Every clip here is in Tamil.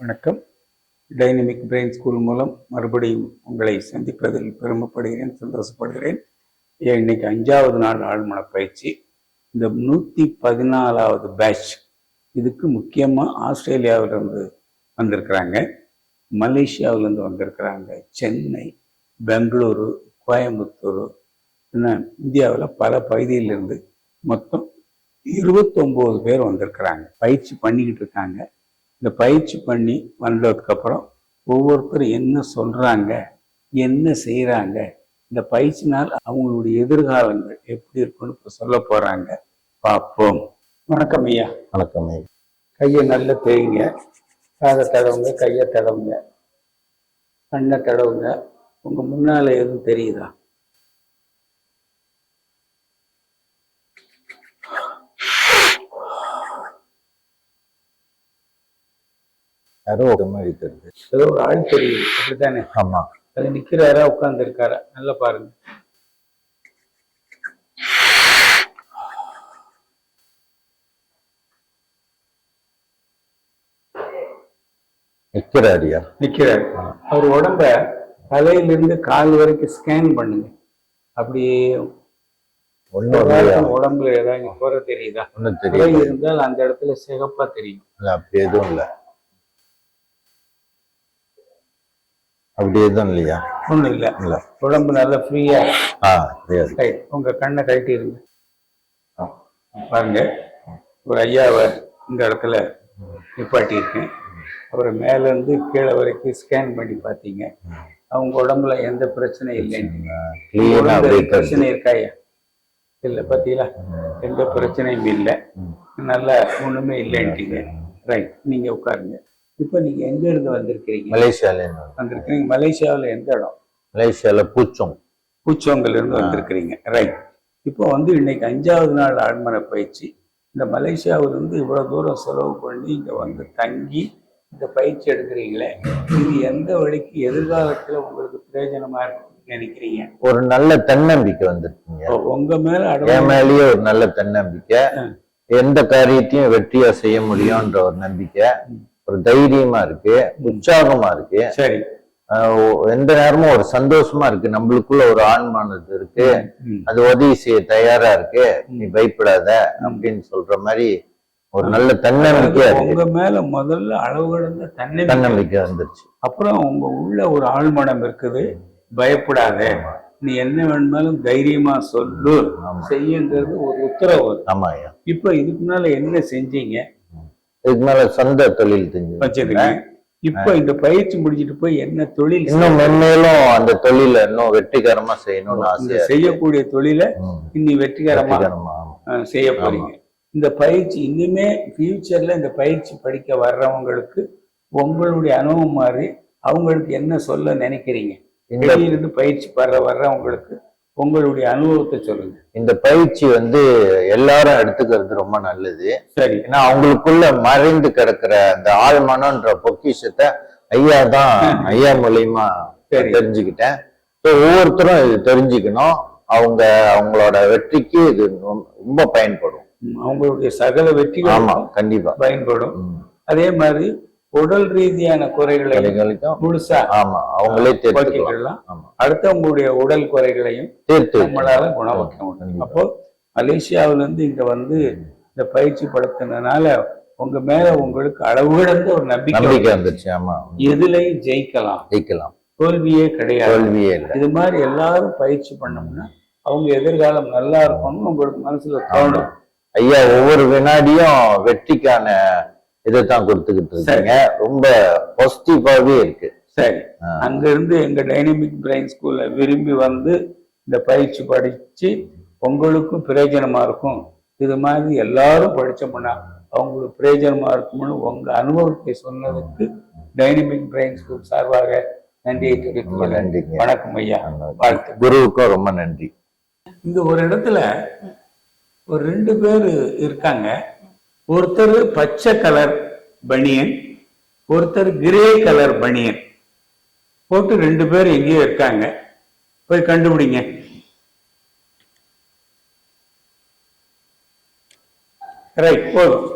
வணக்கம். டைனமிக் பிரெயின் ஸ்கூல் மூலம் மறுபடியும் உங்களை சந்திப்பதில் பெருமைப்படுகிறேன் சந்தோஷப்படுகிறேன். ஏன் இன்னைக்கு அஞ்சாவது நாள் ஆழ்மன பயிற்சி. இந்த நூற்றி பதினாலாவது பேட்ச் இதுக்கு முக்கியமாக ஆஸ்திரேலியாவிலிருந்து வந்திருக்கிறாங்க. மலேசியாவிலேருந்து வந்திருக்கிறாங்க. சென்னை பெங்களூரு கோயம்புத்தூர் என்ன இந்தியாவில் பல பகுதியிலிருந்து மொத்தம் இருபத்தொம்போது பேர் வந்திருக்கிறாங்க. பயிற்சி பண்ணிக்கிட்டு இருக்காங்க. இந்த பயிற்சி பண்ணி வந்ததுக்கப்புறம் ஒவ்வொருத்தரும் என்ன சொல்றாங்க என்ன செய்றாங்க இந்த பயிற்சினால் அவங்களுடைய எதிர்காலங்கள் எப்படி இருக்குன்னு இப்போ சொல்ல போறாங்க. பார்ப்போம். வணக்கம் ஐயா. வணக்கம் கையை நல்லா தேய்ங்க. காதை தடவுங்க கையை தடவுங்க. கண்ணை தடவுங்க. உங்க முன்னால எதுவும் தெரியுதா? மாதிரி தெரியுது ஏதோ ஒரு ஆள் தெரியுது. அப்படித்தானே? ஆமா. அது நிக்கிறாரா உட்கார்ந்து இருக்காரா நல்லா பாருங்க. நிக்கிறாரியா? நிக்கிறாரு. அவர் உடம்ப தலையிலிருந்து கால் வரைக்கும் ஸ்கேன் பண்ணுங்க. ஏதாச்சும் உடம்புல ஏதாவது குறை தெரியுதா? ஒன்னும் குறை தெரியல இருந்தால் அந்த இடத்துல சிகப்பா தெரியும். இல்ல அப்படி எதுவும் இல்ல. அப்படி எதுவும் இல்லையா? ஒண்ணும் இல்ல. இல்ல. உடம்பு நல்லா ஃப்ரீயா ஆ ரைட் உங்க கண்ணை கழட்டிடுங்க பாருங்க. ஒரு ஐயாவை இந்த இடத்துல நிப்பாட்டி இருக்கேன் அப்புறம் மேல இருந்து கீழே வரைக்கும் ஸ்கேன் பண்ணி பார்த்தீங்க. அவங்க உடம்புல எந்த பிரச்சனையும் இல்லைன்னு பிரச்சனை இருக்காயா? இல்ல பாத்தீங்களா? எந்த பிரச்சனையும் இல்லை. நல்லா ஒண்ணுமே இல்லைன்ட்டீங்க. ரைட் நீங்க உட்காருங்க. இப்போ நீங்க எங்க இருந்து வந்திருக்கிறீங்க? மலேசியால இருந்து. வந்திருக்கிறீங்க. மலேசியாவில் எந்த இடம்? மலேசியால பூச்சோங். பூச்சோங்கல்ல இருந்து வந்திருக்கிறீங்க. ரைட் இப்போ வந்து இன்னைக்கு அஞ்சாவது நாள் ஆழ்மன பயிற்சி. இந்த மலேசியாவிலிருந்து இவ்வளவு தூரம் செலவு பண்ணி இங்க வந்து தங்கி இந்த பயிற்சி எடுக்கிறீங்களே இது எந்த வழிக்கு எதிர்காலத்துல உங்களுக்கு பிரயோஜனமா இருக்கும்னு நினைக்கிறீங்க? ஒரு நல்ல தன்னம்பிக்கை வந்துருக்கீங்க. உங்க மேல என் மேலேயே ஒரு நல்ல தன்னம்பிக்கை. எந்த காரியத்தையும் வெற்றியா செய்ய முடியும்ன்ற ஒரு நம்பிக்கை. ஒரு தைரியமா இருக்கு உற்சாகமா இருக்கு. சரி. எந்த நேரமும் ஒரு சந்தோஷமா இருக்கு. நம்மளுக்குள்ள ஒரு ஆன்மானது இருக்கு. அது உதவி செய்ய தயாரா இருக்கு. நீ பயப்படாத அப்படின்னு சொல்ற மாதிரி ஒரு நல்ல தன்னம்பிக்கையா இருக்கு. உங்க மேல முதல்ல அளவு கடந்த தன்னம்பிக்கை. தன்னம்பிக்கை வந்துருச்சு. அப்புறம் உங்க உள்ள ஒரு ஆழ்மனம் இருக்குது. பயப்படாத. நீ என்ன வேணுமாலும் தைரியமா சொல்லு. செய்யுங்கிறது ஒரு உத்தரவு. ஆமா இப்ப இதுக்கு முன்னால என்ன செஞ்சீங்க? இதுக்கு மேல சொந்த தொழில் வச்சதுங்க இப்ப இந்த பயிற்சி முடிச்சிட்டு போய் என்ன தொழில் இன்னும் மென்மேலும் அந்த தொழிலை இன்னும் வெற்றிகரமா செய்யணும்னு. செய்யக்கூடிய தொழில. இன்னி வெற்றிகரமா செய்ய போறீங்க. இந்த பயிற்சி இனிமே ஃபியூச்சர்ல இந்த பயிற்சி படிக்க வர்றவங்களுக்கு உங்களுடைய அனுபவம் மாதிரி அவங்களுக்கு என்ன சொல்ல நினைக்கிறீங்க? வெளியிலிருந்து பயிற்சி பெற வர்றவங்களுக்கு உங்களுடைய அனுபவத்தை சொல்லுங்க. இந்த பயிற்சி வந்து எல்லாரும் எடுத்துக்கிறது ரொம்ப நல்லது. சரி. ஏன்னா அவங்களுக்குள்ள மறைந்து கிடக்கிற அந்த ஆழ்மனன்ற பொக்கிஷத்தை ஐயா தான் ஐயா மூலியமா. தெரிஞ்சுக்கிட்டேன். ஸோ ஒவ்வொருத்தரும் இது தெரிஞ்சுக்கணும். அவங்க அவங்களோட வெற்றிக்கு இது ரொம்ப- பயன்படும். அவங்களுடைய சகல ஆமா வெற்றிகளும் கண்டிப்பா. பயன்படும். அதே மாதிரி உடல் ரீதியான குறைகளை முழுசா ஆமா அவங்களே தீர்த்துக்கலாம் ஆமா. அடுத்தவங்களுடைய உடல் குறைகளையும் நம்மளால குணமாக்க முடியும். அப்போ மலேசியாவில இருந்து இங்க வந்து இந்த பயிற்சி படுத்தினால உங்க மேல உங்களுக்கு அளவு கடந்த ஒரு நம்பிக்கை வந்துருச்சு. ஆமா. எதுலையும் ஜெயிக்கலாம். ஜெயிக்கலாம். தோல்வியே கிடையாது. தோல்வியே இது மாதிரி எல்லாரும் பயிற்சி பண்ணோம்னா அவங்க எதிர்காலம் நல்லா இருக்கணும்னு உங்களுக்கு மனசுல தோணும். ஐயா ஒவ்வொரு வினாடியும் வெற்றிக்கான இதை தான் கொடுத்துக்கிட்டு இருக்கீங்க. ரொம்ப பாசிட்டிவாவே இருக்கு. சரி. ஆ. அங்க இருந்து எங்க டைனமிக் பிரெயின் ஸ்கூல்ல விரும்பி வந்து இந்த பயிற்சி படிச்சு உங்களுக்கும் பிரயோஜனமா இருக்கும். இது மாதிரி எல்லாரும் படிச்சோம்னா அவங்களுக்கு பிரயோஜனமா இருக்கும்னு உங்க அனுபவத்தை சொன்னதுக்கு டைனமிக் பிரெயின் ஸ்கூல் சார்பாக நன்றியை தெரிவித்துக். நன்றிங்க. வணக்கம் ஐயா. வாழ்த்து குருவுக்கும் ரொம்ப நன்றி. இங்க ஒரு இடத்துல ஒரு ரெண்டு பேர் இருக்காங்க. ஒருத்தர் பச்சை கலர் பனியன் ஒருத்தர் கிரே கலர் பனியன். போட்டு ரெண்டு பேர் எங்கேயோ இருக்காங்க. போய் கண்டுபிடிங்க. ரைட் போதும்.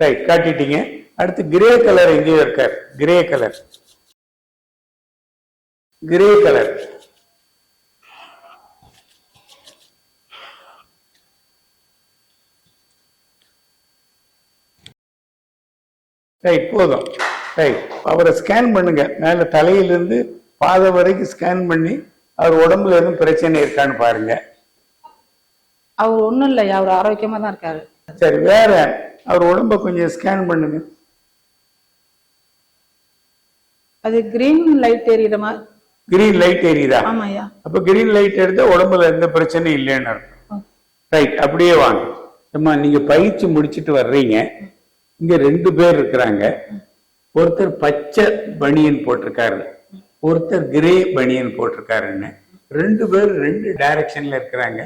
ரைட் காட்டிட்டீங்க. அடுத்து கிரே கலர் எங்கேயோ இருக்கார். Grey colour. Grey colour. Right போதும். ரைட் அவரை ஸ்கேன் பண்ணுங்க. மேல தலையிலிருந்து பாதை வரைக்கும் ஸ்கேன் பண்ணி அவர் உடம்புல எதுவும் பிரச்சனை இருக்கான்னு பாருங்க. அவர் ஒண்ணும் இல்லையா அவர் ஆரோக்கியமா தான் இருக்காரு. சரி வேற. அவர் உடம்ப கொஞ்சம் ஸ்கேன் பண்ணுங்க. அது கிரீன் லைட் எரியற மாதிரி கிரீன் லைட் எரியுதா? ஆமாய்யா அப்ப கிரீன் லைட் எடுத்தா உடம்புல எந்த பிரச்சனையும் இல்லைன்னு ரைட் அப்படியே வாங்க. அம்மா நீங்க பயிற்சி முடிச்சிட்டு வர்றீங்க. இங்க ரெண்டு பேர் இருக்கிறாங்க. ஒருத்தர் பச்சை பனியன் போட்டிருக்காரு. ஒருத்தர் கிரே பனியன் போட்டிருக்காருன்னு. ரெண்டு பேர் ரெண்டு டைரக்ஷன்ல இருக்கிறாங்க.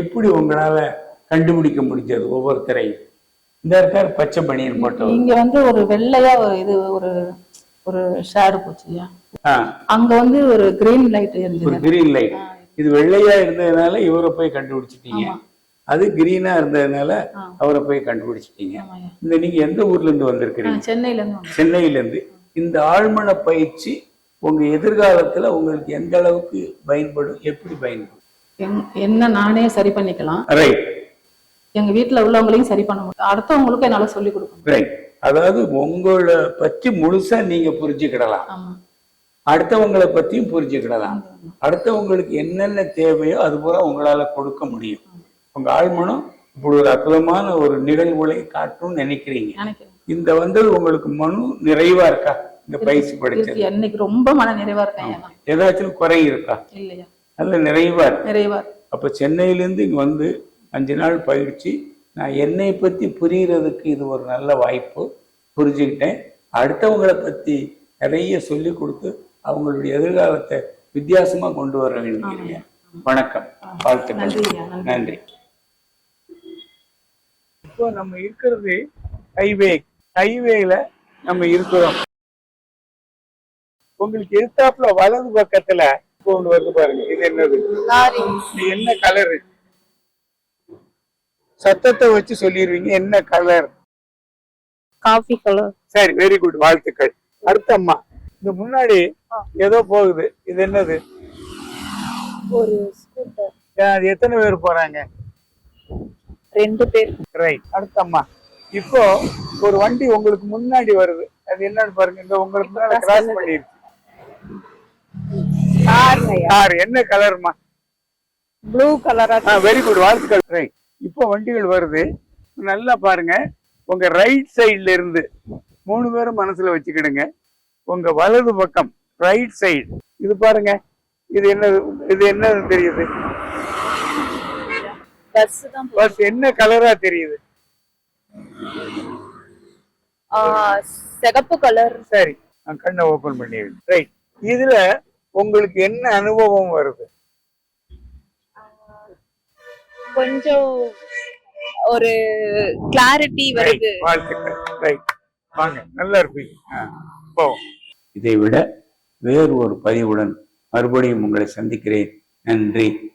எப்படி உங்களால கண்டுபிடிக்க முடிஞ்சது ஒவ்வொருத்தரையும் இந்த இருக்கார் பச்சை பனியன் போட்டவர். இங்க வந்து ஒரு வெள்ளையா ஒரு இது ஒரு ஒரு ஷேடு போச்சுயா அங்க வந்து ஒரு கிரீன் லைட் எரிஞ்சது கிரீன் லைட் இது வெள்ளையா இருந்ததுனால இவரை போய் கண்டுபிடிச்சிட்டீங்க. அது கிரீனா இருந்ததுனால அவரை போய் கண்டுபிடிச்சிட்டீங்க. இந்த நீங்க எந்த ஊர்ல இருந்து வந்திருக்கிறீங்க? சென்னையில இருந்து. சென்னையில இருந்து இந்த ஆழ்மன பயிற்சி உங்க எதிர்காலத்துல உங்களுக்கு எந்த அளவுக்கு பயன்படும்? எப்படி பயன்படும்? என்- என்ன நானே சரி பண்ணிக்கலாம். ரைட் எங்க வீட்டுல உள்ளவங்களையும் சரி பண்ண முடியும். அடுத்தவங்களுக்கும் என்னால சொல்லி கொடுக்கணும் ரைட் அதாவது உங்களை பற்றி முழுசா நீங்க புரிஞ்சுக்கிடலாம். அடுத்தவங்களை பத்தியும் புரிஞ்சுக்கிடலாம். அடுத்தவங்களுக்கு என்னென்ன தேவையோ அது பூரா உங்களால கொடுக்க முடியும். உங்க ஆழ்மனம் இப்படி ஒரு அற்புதமான ஒரு நிகழ்வுகளை காட்டும்னு நினைக்கிறீங்க. இந்த வந்தது உங்களுக்கு மனு நிறைவா இருக்கா? இந்த பயிற்சி படிச்சது. என்னைக்கு ரொம்ப மன நிறைவா இருக்கேன். ஏதாச்சும் குறை இருக்கா? இல்லையா. நல்ல நிறைவா நிறைவா. அப்ப சென்னையிலேருந்து இங்க வந்து அஞ்சு நாள் பயிற்சி. நான் என்னை பத்தி புரியறதுக்கு இது ஒரு நல்ல வாய்ப்பு. புரிஞ்சுக்கிட்டேன். அடுத்தவங்களை பத்தி நிறைய சொல்லி கொடுத்து அவங்களுடைய எதிர்காலத்தை வித்தியாசமா கொண்டு வர வேண்டிய வணக்கம். வாழ்த்துக்கள். நன்றி. இப்போ நம்ம இருக்கிறது ஹைவே ஹைவேல நம்ம இருக்கிறோம். உங்களுக்கு எதிர்த்தாப்புல வலது பக்கத்துல ஒண்ணு வருது பாருங்க. இது என்னது? என்ன கலரு சத்தத்தை வச்சு சொல்லிடுவீங்க. என்ன கலர் காஃபி கலர் சரி வெரி குட் வாழ்த்துக்கள். அடுத்த அம்மா. இந்த முன்னாடி ஏதோ போகுது. இது என்னது? ஒரு ஸ்கூட்டர் எத்தனை பேர் போறாங்க? ரெண்டு பேர். ரைட் அடுத்த அம்மா இப்போ ஒரு வண்டி உங்களுக்கு முன்னாடி வருது. அது என்னன்னு பாருங்க. இந்த உங்களுக்கு முன்னாடி கிராஸ் பண்ணிருச்சு கார் என்ன கலர்மா ப்ளூ கலரா வெரி குட் வாழ்த்துக்கள் ரைட் இப்போ வண்டிகள் வருது. நல்லா பாருங்க. உங்க ரைட் சைடுல இருந்து மூணு பேரும் மனசுல வச்சுக்கிடுங்க. உங்க வலது பக்கம் ரைட் சைடு இது பாருங்க. இது என்னது? இது என்னது தெரியுது? பஸ் தான் போ- பஸ் என்ன கலரா தெரியுது? ஆ, சிகப்பு கலர். சரி நான் கண்ணை ஓபன் பண்ணி ரைட் இதுல உங்களுக்கு என்ன அனுபவம் வருது? கொஞ்சம் ஒரு கிளாரிட்டி வருது. ரைட் வாங்க நல்லா இருப்பீங்க. போவோம் இதை விட வேறு ஒரு பதிவுடன் மறுபடியும் உங்களை சந்திக்கிறேன். நன்றி.